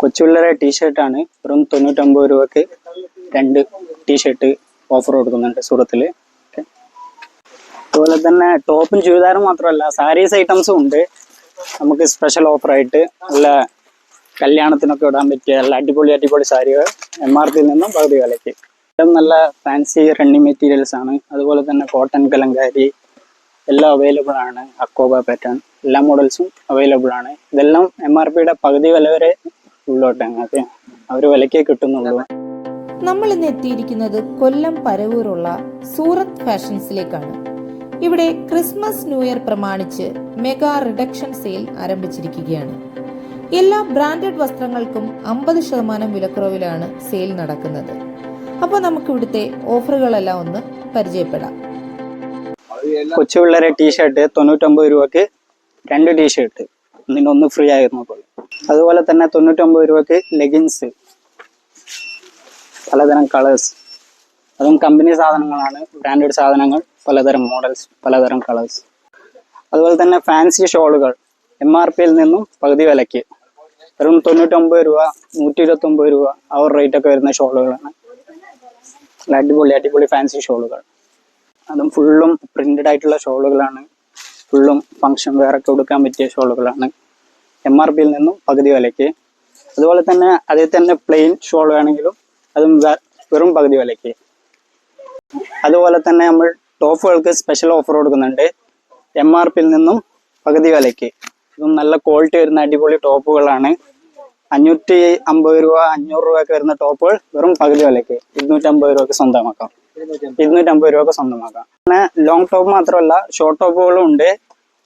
കൊച്ചുപിള്ളേരെ ടീഷർട്ടാണ് വെറും തൊണ്ണൂറ്റൊമ്പത് രൂപക്ക് രണ്ട് ടീഷർട്ട് ഓഫർ കൊടുക്കുന്നുണ്ട് സൂറത്തിൽ അതുപോലെ തന്നെ ടോപ്പും ചുരിദാറും മാത്രമല്ല സാരീസ് ഐറ്റംസും ഉണ്ട്. നമുക്ക് സ്പെഷ്യൽ ഓഫറായിട്ട് നല്ല കല്യാണത്തിനൊക്കെ ഇടാൻ പറ്റിയ നല്ല അടിപൊളി അടിപൊളി സാരികൾ എം ആർ പിയിൽ നിന്നും പകുതി വിലയ്ക്ക്. നല്ല ഫാൻസി റണ്ണിങ് മെറ്റീരിയൽസ് ആണ്. അതുപോലെ തന്നെ കോട്ടൺ കലങ്കാരി എല്ലാം അവൈലബിൾ ആണ്. അക്കോബ പാറ്റേൺ എല്ലാ മോഡൽസും അവൈലബിൾ ആണ്. ഇതെല്ലാം എം ആർ പിയുടെ പകുതി വില വരെ ഉള്ളോട്ടെ ഞങ്ങൾക്ക് അവർ വിലക്കേ കിട്ടുന്നുള്ളൂ. നമ്മൾ ഇന്ന് എത്തിയിരിക്കുന്നത് കൊല്ലം പരവൂരുള്ള സൂറത്ത് ഫാഷൻസിലേക്കാണ്. ഇവിടെ ക്രിസ്മസ് ന്യൂ ഇയർ പ്രമാണിച്ച് മെഗാ റിഡക്ഷൻ സെയിൽ ആരംഭിച്ചിരിക്കുകയാണ്. എല്ലാ ബ്രാൻഡഡ് വസ്ത്രങ്ങൾക്കും അമ്പത് ശതമാനം വിലക്കുറവിലാണ് സെയിൽ നടക്കുന്നത്. അപ്പോൾ നമുക്ക് ഇവിടുത്തെ ഓഫറുകളെല്ലാം ഒന്ന് പരിചയപ്പെടാം. കൊച്ചു പിള്ളേരെ ടീഷർട്ട് തൊണ്ണൂറ്റൊമ്പത് രൂപക്ക് രണ്ട് ടീഷർട്ട്. ഒന്ന് ഫ്രീ ആയിരുന്നു പോലെ അതുപോലെ തന്നെ തൊണ്ണൂറ്റൊമ്പത് രൂപയ്ക്ക് ലെഗിൻസ് പലതരം കളേഴ്സ് അതും കമ്പനി സാധനങ്ങളാണ്. ബ്രാൻഡഡ് സാധനങ്ങൾ പലതരം മോഡൽസ് പലതരം കളേഴ്സ് അതുപോലെ തന്നെ ഫാൻസി ഷോളുകൾ. എം ആർ പിയിൽ നിന്നും പകുതി വിലയ്ക്ക്. വെറും തൊണ്ണൂറ്റൊമ്പത് രൂപ നൂറ്റി ഇരുപത്തൊമ്പത് രൂപ അവർ റേറ്റ് ഒക്കെ വരുന്ന ഷോളുകളാണ്. അടിപൊളി അടിപൊളി ഫാൻസി ഷോളുകൾ. അതും ഫുള്ളും പ്രിന്റഡ് ആയിട്ടുള്ള ഷോളുകളാണ്. ഫുള്ളും ഫങ്ഷൻ വെയറൊക്കെ കൊടുക്കാൻ പറ്റിയ ഷോളുകളാണ്. എം ആർ പിയിൽ നിന്നും പകുതി വിലയ്ക്ക്. അതുപോലെ തന്നെ അതിൽ തന്നെ പ്ലെയിൻ ഷോൾ വേണമെങ്കിലും അതും വെറും പകുതി വിലയ്ക്ക്. അതുപോലെ തന്നെ നമ്മൾ ടോപ്പുകൾക്ക് സ്പെഷ്യൽ ഓഫർ കൊടുക്കുന്നുണ്ട്. എം ആർ പിയിൽ നിന്നും പകുതി വിലയ്ക്ക്. ഇതും നല്ല ക്വാളിറ്റി വരുന്ന അടിപൊളി ടോപ്പുകളാണ്. അഞ്ഞൂറ്റി അമ്പത് രൂപ അഞ്ഞൂറ് രൂപയൊക്കെ വരുന്ന ടോപ്പുകൾ വെറും പകുതി വിലയ്ക്ക്. ഇരുന്നൂറ്റമ്പത് രൂപയ്ക്ക് സ്വന്തമാക്കാം. ഇരുന്നൂറ്റമ്പത് രൂപ സ്വന്തമാക്കാം. പിന്നെ ലോങ് ടോപ്പ് മാത്രമല്ല ഷോർട്ട് ടോപ്പുകളും ഉണ്ട്.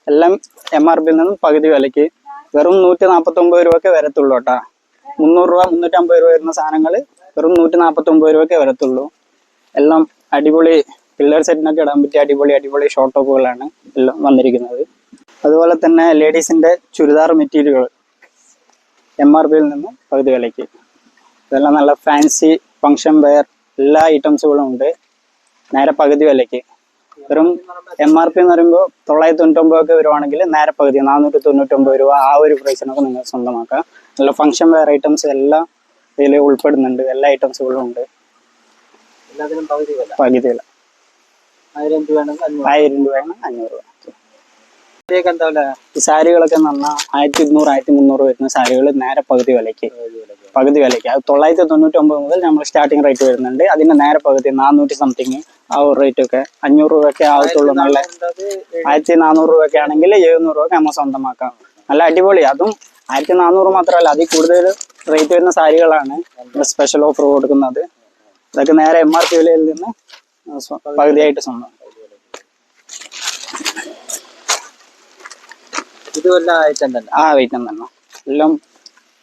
എല്ലാം എം ആർ പിയിൽ നിന്നും പകുതി വിലയ്ക്ക്. വെറും നൂറ്റി നാൽപ്പത്തൊമ്പത് രൂപയ്ക്ക് വരത്തുള്ളൂ കേട്ടാ. മുന്നൂറ് രൂപ മുന്നൂറ്റമ്പത് രൂപ വരുന്ന സാധനങ്ങൾ വെറും നൂറ്റി നാൽപ്പത്തൊമ്പത് രൂപയ്ക്ക് വരത്തുള്ളൂ. എല്ലാം അടിപൊളി പിള്ളേർ സെറ്റിനൊക്കെ ഇടാൻ പറ്റിയ അടിപൊളി അടിപൊളി ഷോർട്ട് ടോപ്പുകളാണ് എല്ലാം വന്നിരിക്കുന്നത്. അതുപോലെ തന്നെ ലേഡീസിന്റെ ചുരിദാർ മെറ്റീരിയലുകൾ എം ആർ പിയിൽ നിന്നും പകുതി വിലയ്ക്ക്. ഇതെല്ലാം നല്ല ഫാൻസി ഫങ്ഷൻ വെയർ എല്ലാ ഐറ്റംസുകളും ഉണ്ട്. നേരെ പകുതി വിലയ്ക്ക്. വെറും എം ആർ പി എന്ന് പറയുമ്പോൾ തൊള്ളായിരത്തി തൊണ്ണൂറ്റൊമ്പത് ഒക്കെ വരുവാണെങ്കിൽ നേരെ പകുതി നാനൂറ്റി തൊണ്ണൂറ്റൊമ്പത് രൂപ ആ ഒരു പ്രൈസിനൊക്കെ നിങ്ങൾ സ്വന്തമാക്കാം. നല്ല ഫംഗ്ഷൻ വെയർ ഐറ്റംസ് എല്ലാം ഇതിൽ ഉൾപ്പെടുന്നുണ്ട്. എല്ലാ ഐറ്റംസുകളും ഉണ്ട്. പകുതി വില. ആയിരം രൂപയാണ് അഞ്ഞൂറ്. രൂപ. ഈ സാരികളൊക്കെ നന്നാ ആയിരത്തി ഇരുന്നൂറ് ആയിരത്തി മുന്നൂറ് വരുന്ന സാരികൾ നേരെ പകുതി വിലയ്ക്ക്. പകുതി വിലയ്ക്ക്. അത് തൊള്ളായിരത്തി തൊണ്ണൂറ്റി ഒമ്പത് മുതൽ നമ്മൾ സ്റ്റാർട്ടിങ് റേറ്റ് വരുന്നുണ്ട്. അതിന്റെ നേരെ പകുതി നാനൂറ്റി സംതിങ് ആ ഒരു റേറ്റ് ഒക്കെ. അഞ്ഞൂറ് രൂപയൊക്കെ ആവത്തുള്ളൂ. നല്ല ആയിരത്തി നാനൂറ് രൂപയൊക്കെ ആണെങ്കിൽ എഴുന്നൂറ് രൂപ നമ്മൾ സ്വന്തമാക്കാം. നല്ല അടിപൊളി. അതും ആയിരത്തി നാനൂറ് മാത്രമല്ല അതിൽ കൂടുതൽ റേറ്റ് വരുന്ന സാരികളാണ് സ്പെഷ്യൽ ഓഫർ കൊടുക്കുന്നത്. ഇതൊക്കെ നേരെ എം ആർ പി വിലയിൽ നിന്ന് പകുതിയായിട്ട് സ്വന്തം. ഇത് ഐറ്റം തന്നെ. ആ ഐറ്റം തന്നെ. എല്ലാം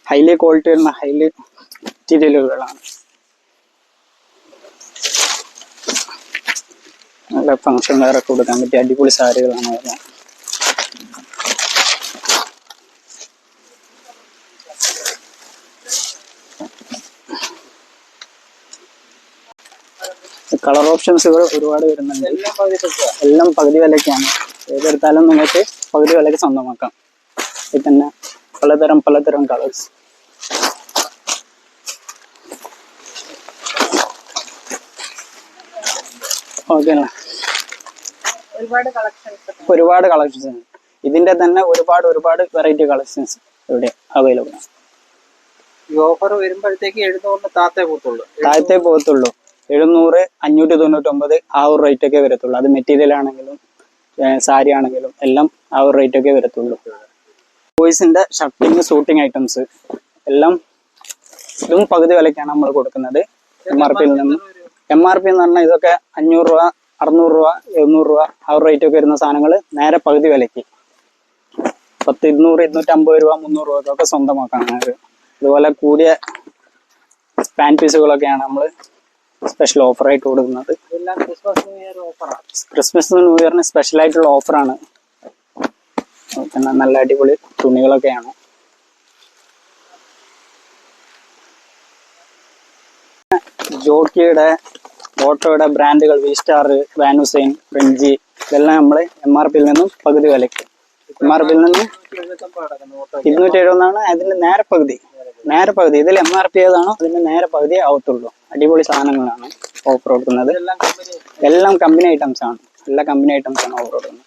ഹൈലി ക്വാളിറ്റി വരുന്ന ഹൈലി മെറ്റീരിയലുകളാണ് നല്ല ഫങ്ഷൻ കൊടുക്കാൻ പറ്റിയ അടിപൊളി സാരികളാണ് വരുന്നത് കളർ ഓപ്ഷൻസ് ഇവിടെ ഒരുപാട് വരുന്നുണ്ട്. എല്ലാം പകുതി വിലയ്ക്കാണ്. ഏതെടുത്താലും നിങ്ങൾക്ക് പകുതി വിലയ്ക്ക് സ്വന്തമാക്കാം. ഇതിൽ തന്നെ പലതരം പലതരം കളേഴ്സ് ഓക്കെ അല്ലേ? ഒരുപാട് കളക്ഷൻസ് ഒരുപാട് കളക്ഷൻസ് ഉണ്ട്. ഇതിന്റെ തന്നെ ഒരുപാട് ഒരുപാട് വെറൈറ്റി കളക്ഷൻസ് ഇവിടെ അവൈലബിൾ ആണ്. ഈ ഓഫർ വരുമ്പോഴത്തേക്ക് എഴുന്നൂറിന് താത്തേ പോകത്തുള്ളൂ. താഴത്തെ പോകത്തുള്ളൂ. എഴുന്നൂറ് അഞ്ഞൂറ്റി തൊണ്ണൂറ്റൊമ്പത് ആ ഒരു റേറ്റ് ഒക്കെ വരത്തുള്ളൂ. അത് മെറ്റീരിയൽ ആണെങ്കിലും സാരി ആണെങ്കിലും എല്ലാം ആ ഒരു റേറ്റ് ഒക്കെ വരത്തുള്ളൂ. ബോയ്സിന്റെ ഷർട്ടിങ് ഷൂട്ടിങ് ഐറ്റംസ് എല്ലാം ഇതും പകുതി വിലക്കാണ് നമ്മൾ കൊടുക്കുന്നത്. എം ആർ പിയിൽ നിന്ന്. എം ആർ പി എന്ന് പറഞ്ഞാൽ ഇതൊക്കെ അഞ്ഞൂറ് രൂപ അറുന്നൂറ് രൂപ എഴുന്നൂറ് രൂപ ആ റേറ്റ് ഒക്കെ വരുന്ന സാധനങ്ങൾ നേരെ പകുതി വിലയ്ക്ക്. പത്ത് ഇരുന്നൂറ് ഇരുന്നൂറ്റമ്പത് രൂപ മുന്നൂറ് രൂപ ഒക്കെ സ്വന്തമാക്കാം അതുപോലെ കൂടിയ പാൻ പീസുകളൊക്കെയാണ് നമ്മൾ സ്പെഷ്യൽ ഓഫറായിട്ട് കൊടുക്കുന്നത്. ക്രിസ്മസ് ന്യൂ ഇയറിന് സ്പെഷ്യൽ ആയിട്ടുള്ള ഓഫറാണ് പിന്നെ നല്ല അടിപൊളി തുണികളൊക്കെയാണ്. ജോക്കിയുടെ ഓട്ടോയുടെ ബ്രാൻഡുകൾ വി സ്റ്റാർ വാനുസൈൻ ഫ്രഞ്ചി ഇതെല്ലാം നമ്മൾ എം ആർ പിയിൽ നിന്നും പകുതി വിലയ്ക്ക്. എം ആർ പിയിൽ നിന്നും ഇരുന്നൂറ്റി എഴുപതാണ് അതിന്റെ നേരെ പകുതി നേരെ പകുതി ഇതിൽ എം ആർ പി ഏതാണോ അതിന്റെ നേരെ പകുതി ആവത്തുള്ളൂ. അടിപൊളി സാധനങ്ങളാണ് ഓഫർ കൊടുക്കുന്നത്. എല്ലാം കമ്പനി ഐറ്റംസ് ആണ്. എല്ലാ കമ്പനി ഐറ്റംസ് ആണ് ഓഫർ കൊടുക്കുന്നത്.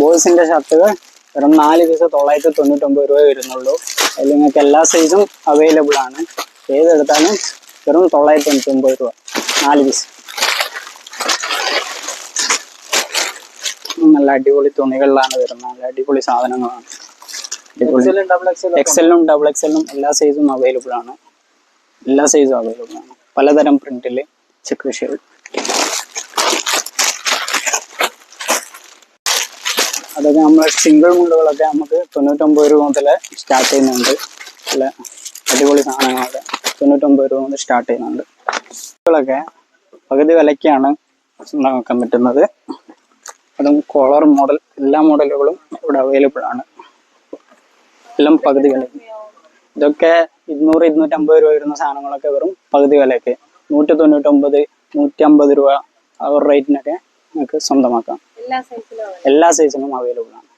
ബോയ്സിന്റെ ഷർട്ടുകൾ വെറും നാല് പീസ് തൊള്ളായിരത്തി തൊണ്ണൂറ്റൊമ്പത് രൂപ വരുന്നുള്ളൂ. അതിൽ നിങ്ങൾക്ക് എല്ലാ സൈസും അവൈലബിൾ ആണ്. ഏതെടുത്താലും വെറും തൊള്ളായിരത്തി തൊണ്ണൂറ്റി ഒമ്പത് രൂപ. നാല് പീസ് നല്ല അടിപൊളി തുണികളിലാണ് വരുന്നത്. നല്ല അടിപൊളി സാധനങ്ങളാണ്. എക്സലിനും ഡബിൾ എക്സലിനും എല്ലാ സൈസും അവൈലബിൾ ആണ്. എല്ലാ സൈസും അവൈലബിൾ ആണ്. പലതരം പ്രിന്റിൽ ചെക്ക് ഷേഡ് അതൊക്കെ നമ്മൾ സിംഗിൾ മുണ്ടുകളൊക്കെ നമുക്ക് തൊണ്ണൂറ്റൊമ്പത് രൂപ മുതൽ സ്റ്റാർട്ട് ചെയ്യുന്നുണ്ട്. നല്ല അടിപൊളി സാധനങ്ങളൊക്കെ. തൊണ്ണൂറ്റൊമ്പത് രൂപ മുതൽ സ്റ്റാർട്ട് ചെയ്യുന്നുണ്ട്. കളൊക്കെ പകുതി വിലയ്ക്കാണ് നോക്കാൻ പറ്റുന്നത്. അതും കോളർ മോഡൽ എല്ലാ മോഡലുകളും ഇവിടെ അവൈലബിൾ ആണ്. എല്ലാം പകുതി വിലയ്ക്ക് ഇതൊക്കെ ഇരുന്നൂറ് ഇരുന്നൂറ്റമ്പത് രൂപ വരുന്ന സാധനങ്ങളൊക്കെ വെറും പകുതി വിലയ്ക്ക്. നൂറ്റി തൊണ്ണൂറ്റൊമ്പത് നൂറ്റി അമ്പത് രൂപ ആ ഒരു റേറ്റിനൊക്കെ നമുക്ക് സ്വന്തമാക്കാം. എല്ലാ സൈസിലും അവൈലബിൾ ആണ്.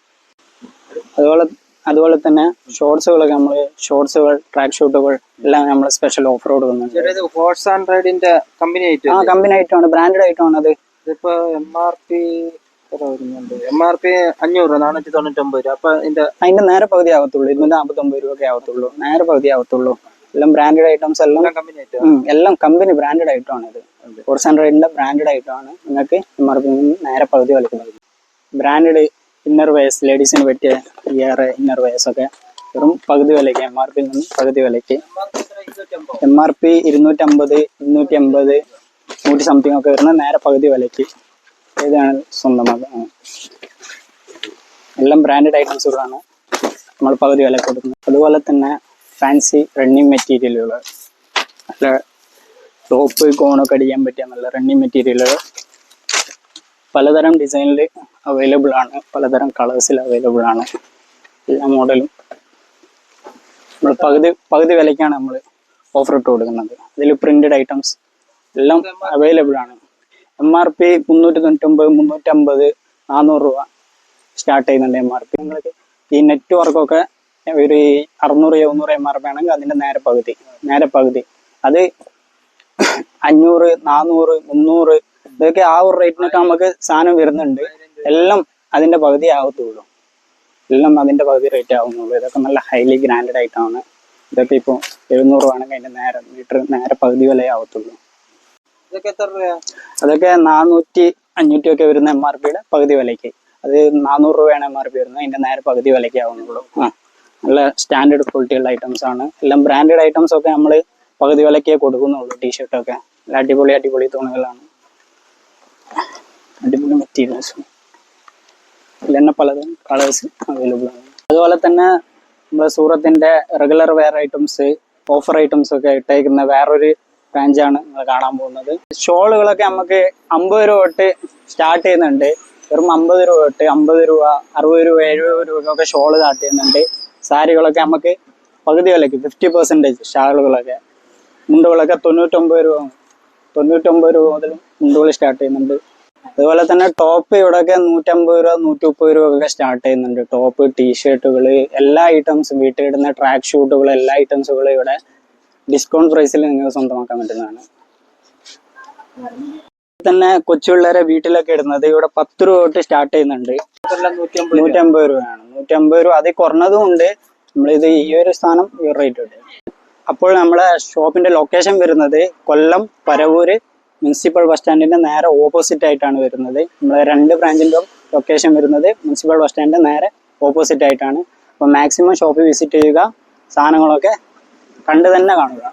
അതുപോലെ അതുപോലെ തന്നെ ഷോർട്സുകളൊക്കെ നമ്മൾ ഷോർട്സുകൾ ട്രാക്ക് ഷൂട്ടുകൾ എല്ലാം നമ്മൾ സ്പെഷ്യൽ ഓഫർ കൊടുക്കുന്നുണ്ട്. ചെറിയത് ഹോട്ട്സ് ആൻഡ് റൈഡിന്റെ കമ്പനി ആ ആയിട്ട് കമ്പനി ആയിട്ടാണ് ബ്രാൻഡഡ് ആയിട്ടാണ് അത്. ഇതിപ്പോ M R P M R P അഞ്ഞൂറ് രൂപ നാനൂറ്റി തൊണ്ണൂറ്റൊമ്പത് രൂപ. അപ്പൊ ഇതിന്റെ അതിന്റെ നേരെ പകുതി ആവത്തുള്ളൂ ഇരുന്നൂറ്റി നാൽപ്പത്തൊമ്പത് രൂപയൊക്കെ ആവത്തുള്ളൂ. നേരെ പകുതി ആവത്തുള്ളൂ. എല്ലാം ബ്രാൻഡഡ് ഐറ്റംസ് എല്ലാം കമ്പനി ആയിട്ട്? എല്ലാം കമ്പനി ബ്രാൻഡഡ് ആയിട്ടാണ് ഇത്. ഫോർസ് റൈഡിന്റെ ബ്രാൻഡഡ് ആയിട്ടാണ് നിങ്ങൾക്ക് എം ആർ പി നേരെ പകുതി വലിക്കുന്നത്. ബ്രാൻഡഡ് ഇന്നർ വെയർസ് ലേഡീസിന് പറ്റിയ ഇയർ ഇന്നർ വയസ്സൊക്കെ വെറും പകുതി വിലയ്ക്ക് എം ആർ പിയിൽ നിന്നും പകുതി വിലയ്ക്ക്. എം ആർ പി ഇരുന്നൂറ്റമ്പത് ഇരുന്നൂറ്റി അമ്പത് നൂറ്റി സംതിങ് ഒക്കെ വരുന്ന നേരെ പകുതി വിലയ്ക്ക്. ഏതാണ് സ്വന്തമാക്കുന്നത് എല്ലാം ബ്രാൻഡഡ് ഐറ്റംസുകളാണ് നമ്മൾ പകുതി വില കൊടുക്കുന്നത്. അതുപോലെ തന്നെ ഫാൻസി റണ്ണിങ് മെറ്റീരിയലുകൾ നല്ല ടോപ്പ് കോണൊക്കെ അടിക്കാൻ പറ്റിയ നല്ല റണ്ണിങ് മെറ്റീരിയലുകൾ പലതരം ഡിസൈനിൽ അവൈലബിൾ ആണ്. പലതരം കളേഴ്സിൽ അവൈലബിൾ ആണ്. എല്ലാ മോഡലും. നമ്മൾ പകുതി പകുതി വിലയ്ക്കാണ് നമ്മൾ ഓഫർ ഇട്ട് കൊടുക്കുന്നത്. അതിൽ പ്രിന്റഡ് ഐറ്റംസ് എല്ലാം അവൈലബിൾ ആണ്. എം ആർ പി മുന്നൂറ്റി തൊണ്ണൂറ്റൊമ്പത് മുന്നൂറ്റമ്പത് നാനൂറ് രൂപ സ്റ്റാർട്ട് ചെയ്യുന്നുണ്ട് എം ആർ പി നിങ്ങൾക്ക് ഈ നെറ്റ് വർക്കൊക്കെ ഒരു അറുന്നൂറ് എഴുന്നൂറ് എം ആർ പി ആണെങ്കിൽ അതിന്റെ നേരെ പകുതി നേരെ പകുതി. അത് അഞ്ഞൂറ് നാനൂറ് മുന്നൂറ് ഇതൊക്കെ ആ ഒരു റേറ്റിനൊക്കെ നമുക്ക് സാധനം വരുന്നുണ്ട്. എല്ലാം അതിന്റെ പകുതി ആവത്തുള്ളൂ. എല്ലാം അതിന്റെ പകുതി റേറ്റ് ആവുന്നുള്ളൂ. ഇതൊക്കെ നല്ല ഹൈലി ഗ്രാൻഡഡ് ആയിട്ടാണ്. ഇതൊക്കെ ഇപ്പോൾ എഴുന്നൂറ് ആണെങ്കിൽ അതിന്റെ നേരെ മീറ്റർ നേരെ പകുതി വിലയേ ആവത്തുള്ളൂ. ഇതൊക്കെ എത്ര രൂപ അതൊക്കെ നാനൂറ്റി അഞ്ഞൂറ്റി ഒക്കെ വരുന്ന എം ആർ പിയുടെ പകുതി വിലയ്ക്ക്. അത് നാനൂറ് രൂപയാണ് എം ആർ പി വരുന്നത്. അതിന്റെ നേരെ പകുതി വിലയ്ക്ക് ആവുന്നുള്ളൂ. ആ നല്ല സ്റ്റാൻഡേർഡ് ക്വാളിറ്റിയുള്ള ഐറ്റംസ് ആണ്. എല്ലാം ബ്രാൻഡഡ് ഐറ്റംസ് ഒക്കെ നമ്മൾ പകുതി വിലക്കേ കൊടുക്കുന്നുള്ളൂ ടീഷർട്ടൊക്കെ അടിപൊളി അടിപൊളി തുണികളാണ്. അടിപൊളി മെറ്റീരിയൽസ് ഇതിൽ പലതും കളേഴ്സ് അവൈലബിൾ ആണ്. അതുപോലെ തന്നെ നമ്മുടെ സൂറത്തിന്റെ regular wear items offer items ഒക്കെ ഇട്ടേക്കുന്ന വേറൊരു ബ്രാഞ്ചാണ് നിങ്ങൾ കാണാൻ പോകുന്നത്. ഷോളുകളൊക്കെ നമുക്ക് അമ്പത് രൂപ തൊട്ട് സ്റ്റാർട്ട് ചെയ്യുന്നുണ്ട്. വെറും അമ്പത് രൂപ തൊട്ട് അമ്പത് രൂപ അറുപത് രൂപ എഴുപത് രൂപയൊക്കെ ഷോൾ സ്റ്റാർട്ട് ചെയ്യുന്നുണ്ട്. സാരികളൊക്കെ നമുക്ക് പകുതി വിലക്ക് ഫിഫ്റ്റി പെർസെന്റേജ് ഷാളുകളൊക്കെ. മുണ്ടുകളൊക്കെ തൊണ്ണൂറ്റൊമ്പത് രൂപ തൊണ്ണൂറ്റൊമ്പത് രൂപ മുതൽ മുണ്ടുകൾ സ്റ്റാർട്ട് ചെയ്യുന്നുണ്ട്. അതുപോലെ തന്നെ ടോപ്പ് ഇവിടെയൊക്കെ നൂറ്റമ്പത് രൂപ നൂറ്റി മുപ്പത് രൂപ ഒക്കെ സ്റ്റാർട്ട് ചെയ്യുന്നുണ്ട്. ടോപ്പ് ടീഷർട്ടുകൾ എല്ലാ ഐറ്റംസും വീട്ടിൽ ഇടുന്ന ട്രാക്ക് ഷൂട്ടുകൾ എല്ലാ ഐറ്റംസുകളും ഇവിടെ ഡിസ്കൗണ്ട് പ്രൈസിൽ നിങ്ങൾക്ക് സ്വന്തമാക്കാൻ പറ്റുന്നതാണ്. തന്നെ കൊച്ചു പിള്ളേരെ വീട്ടിലൊക്കെ ഇടുന്നത് ഇവിടെ പത്ത് രൂപ തൊട്ട് സ്റ്റാർട്ട് ചെയ്യുന്നുണ്ട്. ഇതെല്ലാം നൂറ്റി അമ്പത് നൂറ്റമ്പത് രൂപയാണ്. നൂറ്റമ്പത് രൂപ അതിൽ കുറഞ്ഞതും ഉണ്ട്. നമ്മളിത് ഈ ഒരു സ്ഥാനം ഈ റേറ്റ് ഉണ്ട് അപ്പോൾ നമ്മളെ ഷോപ്പിന്റെ ലൊക്കേഷൻ വരുന്നത് കൊല്ലം പരവൂര് മുനിസിപ്പൽ ബസ് സ്റ്റാൻഡിന്റെ നേരെ ഓപ്പോസിറ്റ് ആയിട്ടാണ് വരുന്നത്. നമ്മളെ രണ്ട് ബ്രാഞ്ചിന്റെ ലൊക്കേഷൻ വരുന്നത് മുനിസിപ്പൽ ബസ് സ്റ്റാൻഡിന്റെ നേരെ ഓപ്പോസിറ്റ് ആയിട്ടാണ്. അപ്പോൾ മാക്സിമം ഷോപ്പ് വിസിറ്റ് ചെയ്യുക സാധനങ്ങളൊക്കെ കണ്ടു തന്നെ കാണുക.